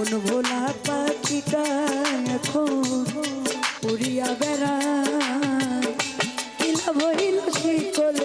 মন ভোলা পাখিটা এখন উড়িয়া বেড়া ইলা ভরিল শিকল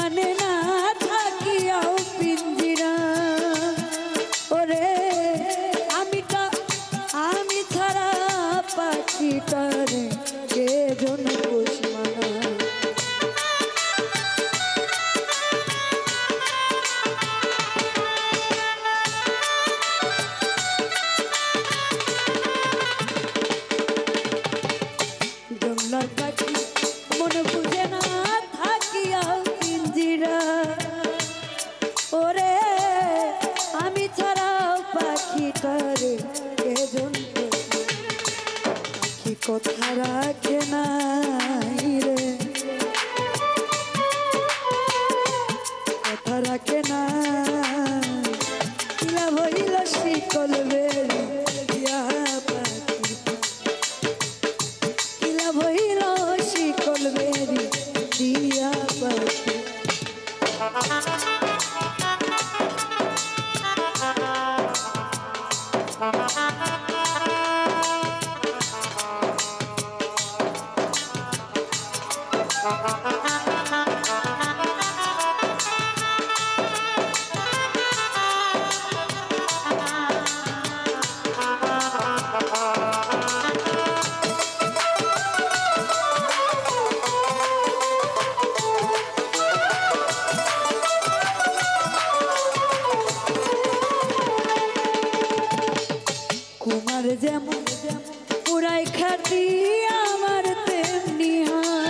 মানে না ওরে আমি ছাড়াও পাখি কথা রাখে না? কুমার যেমন পুরাই খ্যাতি আমার তেমনি হয়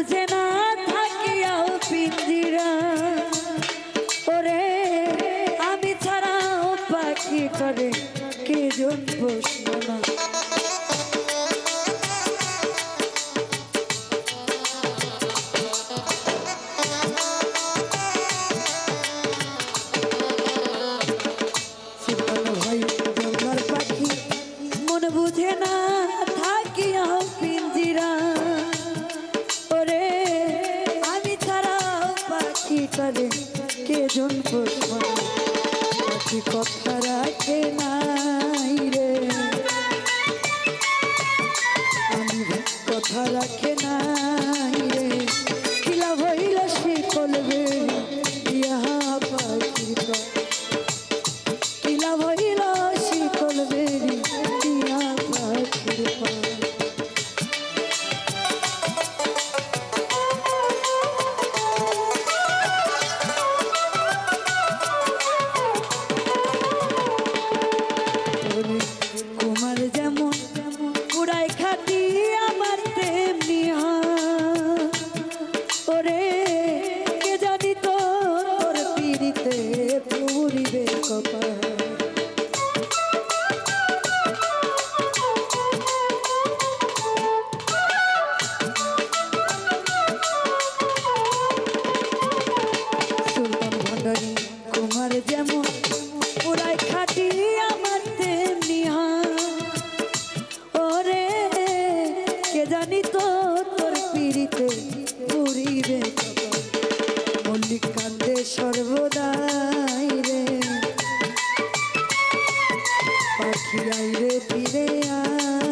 বুঝে না থাকিয়াও পিঞ্জিরা। ওরে আমি ছাড়াও পাখি করে কে জন বসে কি করে কে জন পাখি রাখে নাই রে। আমি কথা রাখি কাঁদবে ফিরাইরে ফিরে আয়।